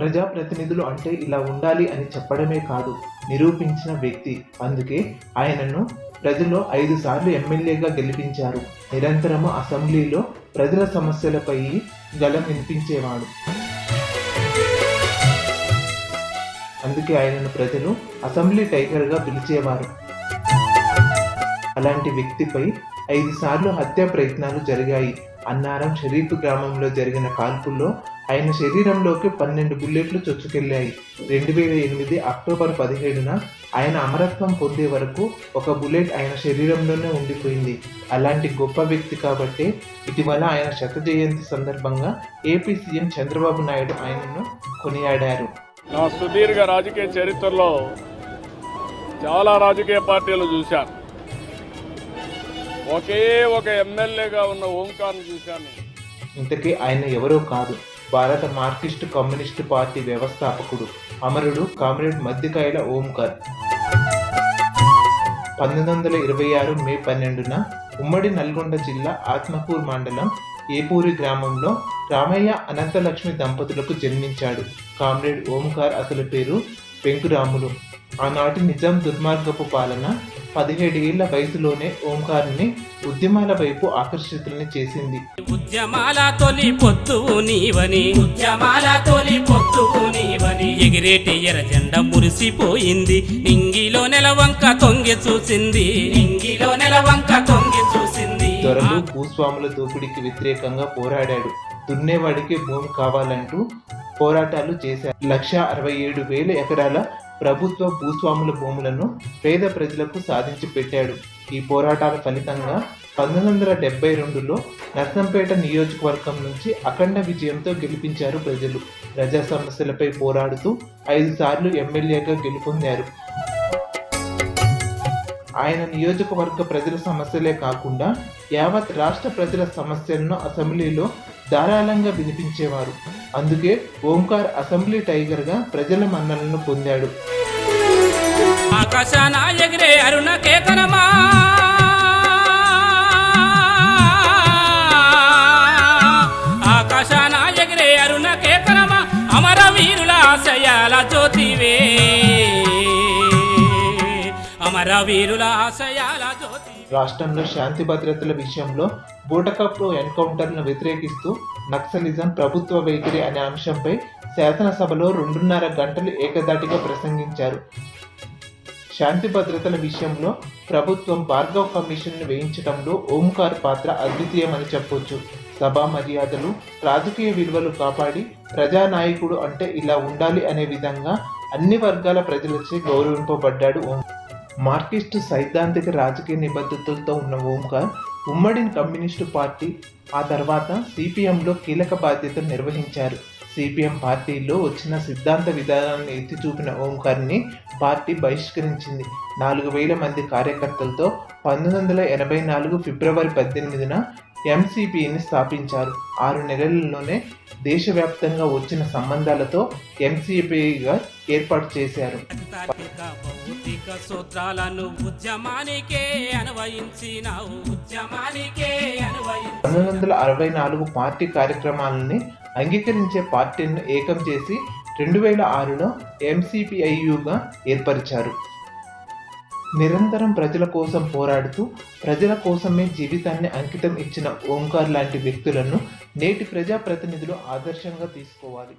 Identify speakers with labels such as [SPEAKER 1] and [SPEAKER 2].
[SPEAKER 1] ప్రజాప్రతినిధులు అంటే ఇలా ఉండాలి అని చెప్పడమే కాదు నిరూపించిన వ్యక్తి. అందుకే ఆయనను ప్రజలు ఐదు సార్లు ఎమ్మెల్యేగా గెలిపించారు. నిరంతరము అసెంబ్లీలో ప్రజల సమస్యలపై గలం వినిపించేవాడు. అందుకే ఆయనను ప్రజలు అసెంబ్లీ టైగర్గా పిలిచేవారు. అలాంటి వ్యక్తిపై ఐదు సార్లు హత్యా ప్రయత్నాలు జరిగాయి. అన్నారం షరీఫ్ గ్రామంలో జరిగిన కాల్పుల్లో ఆయన శరీరంలోకి పన్నెండు బుల్లెట్లు చొచ్చుకెళ్ళాయి రెండు వేల ఎనిమిది అక్టోబర్ పదిహేడున ఆయన అమరత్వం పొందే వరకు ఒక బుల్లెట్ ఆయన శరీరంలోనే ఉండిపోయింది. అలాంటి గొప్ప వ్యక్తి కాబట్టి ఇటీవల ఆయన శత జయంతి సందర్భంగా ఏపీ సీఎం చంద్రబాబు నాయుడు ఆయనను కొనియాడారు.
[SPEAKER 2] నా సుదీర్ఘ రాజకీయ చరిత్రలో చాలా రాజకీయ పార్టీలు చూశాను. ఒకే ఒక ఎమ్మెల్యేగా ఉన్న ఓంకార్ను చూశాను.
[SPEAKER 1] ఇంతకీ ఆయన ఎవరో కాదు. భారత మార్క్సిస్ట్ కమ్యూనిస్టు పార్టీ వ్యవస్థాపకుడు అమరుడు కామ్రేడ్ మధ్యకాయల ఓంకార్. పంతొమ్మిది వందల ఇరవై ఆరు మే పన్నెండున ఉమ్మడి నల్గొండ జిల్లా ఆత్మకూర్ మండలం ఏపూరి గ్రామంలో రామయ్య అనంతలక్ష్మి దంపతులకు జన్మించాడు కామ్రేడ్ ఓంకార్ అసలు పేరు వెంకురాములు. ఆనాటి నిజాం దుర్మార్గపు పాలన పదిహేడు ఏళ్ళ వయసులోనే ఓంకార్ని ఉద్యమాల వైపు ఆకర్షితుల్ని చేసింది.
[SPEAKER 3] ఉద్యమాల తొలి పొత్తు నీవని ఉద్యమాల తొలి పొత్తు నీవని ఎగిరేటి ఎర్ర జెండ మురిసిపోయింది. నింగిలో నెలవంక తొంగి చూసింది నింగిలో నెలవంక తొంగి చూసింది.
[SPEAKER 1] దొరలు భూస్వాముల దోపిడీకి వ్యతిరేకంగా పోరాడాడు. దున్నేవాడికి భూమి కావాలంటూ పోరాటాలు చేశారు లక్ష అరవై ఏడు వేల ఎకరాల ప్రభుత్వ భూస్వాముల భూములను పేద ప్రజలకు సాధించి పెట్టాడు. ఈ పోరాటాల ఫలితంగా పంతొమ్మిది వందల డెబ్బై రెండులో నర్సంపేట నియోజకవర్గం నుంచి అఖండ విజయంతో గెలిపించారు ప్రజలు. ప్రజా సమస్యలపై పోరాడుతూ ఐదు సార్లు ఎమ్మెల్యేగా గెలుపొందారు. ఆయన నియోజకవర్గ ప్రజల సమస్యలే కాకుండా యావత్ రాష్ట్ర ప్రజల సమస్యలను అసెంబ్లీలో ధారాళంగా వినిపించేవారు. అందుకే ఓంకార్ అసెంబ్లీ టైగర్గా ప్రజల మన్నలను పొందాడు.
[SPEAKER 3] ఆకాశాన ఎగిరే అరుణ కేతనమా ఆకాశాన ఎగిరే అరుణ కేతనమా అమర వీరుల ఆశయాల జ్యోతివే. అమర వీరుల ఆశయాల జ్యోతి
[SPEAKER 1] రాష్ట్రంలో శాంతి భద్రతల విషయంలో బూటకప్పు ఎన్కౌంటర్ను వ్యతిరేకిస్తూ నక్సలిజం ప్రభుత్వ వైఖరి అనే అంశంపై శాసనసభలో రెండున్నర గంటలు ఏకదాటిగా ప్రసంగించారు. శాంతి భద్రతల విషయంలో ప్రభుత్వం భార్గవ్ కమిషన్ను వేయించడంలో ఓంకార్ పాత్ర అద్వితీయమని చెప్పొచ్చు. సభా మర్యాదలు రాజకీయ విలువలు కాపాడి ప్రజానాయకుడు అంటే ఇలా ఉండాలి అనే విధంగా అన్ని వర్గాల ప్రజలచే గౌరవింపబడ్డాడు ఓం. మార్కిస్ట్ సైద్ధాంతిక రాజకీయ నిబద్ధతలతో ఉన్న ఓంకార్ ఉమ్మడి కమ్యూనిస్టు పార్టీ ఆ తర్వాత సిపిఎంలో కీలక బాధ్యతలు నిర్వహించారు. సిపిఎం పార్టీలో వచ్చిన సిద్ధాంత విధానాన్ని ఎత్తి చూపిన ఓంకార్ని పార్టీ బహిష్కరించింది. నాలుగు వేల మంది కార్యకర్తలతో పంతొమ్మిది వందల ఎనభై నాలుగు ఫిబ్రవరి పద్దెనిమిదిన ఎంసిపిని స్థాపించారు. ఆరు నెలల్లోనే దేశవ్యాప్తంగా వచ్చిన సంబంధాలతో ఎంసీపీగా ఏర్పాటు చేశారు.
[SPEAKER 3] సూత్రాలను ఉద్యమానికే అన్వయించినావు ఉద్యమానికే అన్వయించి.
[SPEAKER 1] పంతొమ్మిది వందల అరవై నాలుగు పార్టీ కార్యక్రమాలని అంగీకరించే పార్టీలను ఏకం చేసి రెండు వేల ఆరులో ఎంసిపిఐయుగా ఏర్పరిచారు. నిరంతరం ప్రజల కోసం పోరాడుతూ ప్రజల కోసమే జీవితాన్ని అంకితం ఇచ్చిన ఓంకార్ లాంటి వ్యక్తులను నేటి ప్రజాప్రతినిధులు ఆదర్శంగా తీసుకోవాలి.